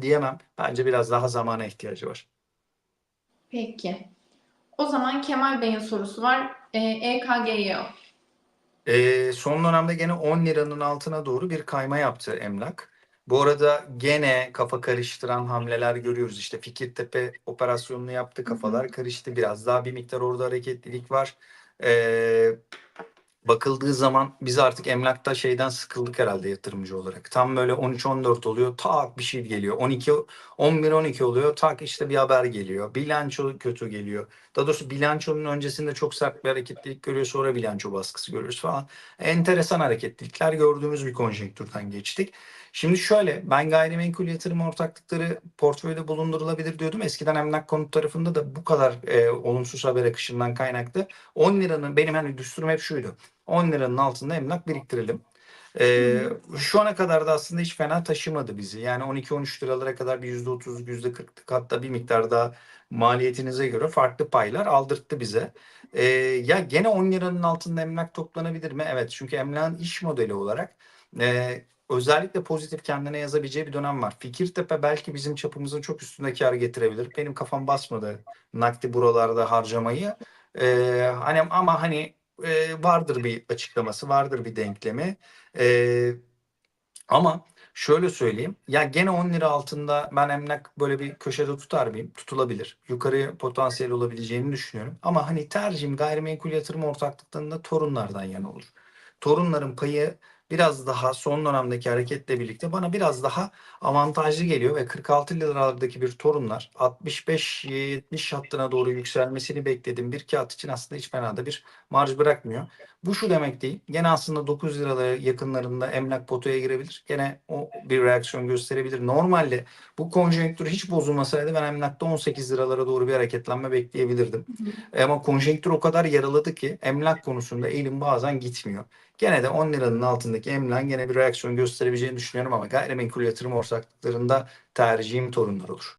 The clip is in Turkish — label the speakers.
Speaker 1: diyemem. Bence biraz daha zamana ihtiyacı var.
Speaker 2: Peki. O zaman Kemal Bey'in sorusu var. E, EKG'ye
Speaker 1: Ee, son dönemde gene 10 liranın altına doğru bir kayma yaptı emlak. Bu arada gene kafa karıştıran hamleler görüyoruz. İşte Fikirtepe operasyonunu yaptı, kafalar karıştı. Biraz daha bir miktar orada hareketlilik var. Ee, bakıldığı zaman biz artık emlakta şeyden sıkıldık herhalde yatırımcı olarak. Tam böyle 13-14 oluyor, tak bir şey geliyor. 12 11-12 oluyor, tak işte bir haber geliyor. Bilanço kötü geliyor. Daha doğrusu bilançonun öncesinde çok sert bir hareketlilik görüyoruz. Sonra bilanço baskısı görüyoruz falan. Enteresan hareketlilikler gördüğümüz bir konjonktürden geçtik. Şimdi şöyle ben gayrimenkul yatırım ortaklıkları portföyde bulundurulabilir diyordum. Eskiden emlak konut tarafında da bu kadar e, olumsuz haber akışından kaynaklı 10 liranın benim hani düsturum hep şuydu. 10 liranın altında emlak biriktirelim. Ee, şu ana kadar da aslında hiç fena taşımadı bizi. Yani 12-13 liralara kadar bir %30, %40'lık hatta bir miktar daha maliyetinize göre farklı paylar aldırttı bize. Ee, ya gene 10 liranın altında emlak toplanabilir mi? Evet çünkü emlakın iş modeli olarak e, özellikle pozitif kendine yazabileceği bir dönem var. Fikirtepe belki bizim çapımızın çok üstünde kar getirebilir. Benim kafam basmadı nakdi buralarda harcamayı. Ee, hani ama hani e, vardır bir açıklaması, vardır bir denklemi. E, ama şöyle söyleyeyim. Ya gene 10 lira altında ben emlak böyle bir köşede tutar mıyım? Tutulabilir. Yukarı potansiyel olabileceğini düşünüyorum. Ama hani tercihim gayrimenkul yatırım ortaklıklarında torunlardan yana olur. Torunların payı biraz daha son dönemdeki hareketle birlikte bana biraz daha avantajlı geliyor ve 46 liralardaki bir torunlar 65-70 hattına doğru yükselmesini beklediğim bir kağıt için aslında hiç fena da bir marj bırakmıyor. Bu şu demek değil. Gene aslında 9 liralara yakınlarında emlak potaya girebilir. Gene o bir reaksiyon gösterebilir. Normalde bu konjonktür hiç bozulmasaydı ben emlakta 18 liralara doğru bir hareketlenme bekleyebilirdim. E Ama konjonktür o kadar yaraladı ki emlak konusunda elim bazen gitmiyor. Gene de 10 liranın altındaki emlak gene bir reaksiyon gösterebileceğini düşünüyorum ama gayrimenkul yatırım ortaklıklarında tercihim torunlar olur.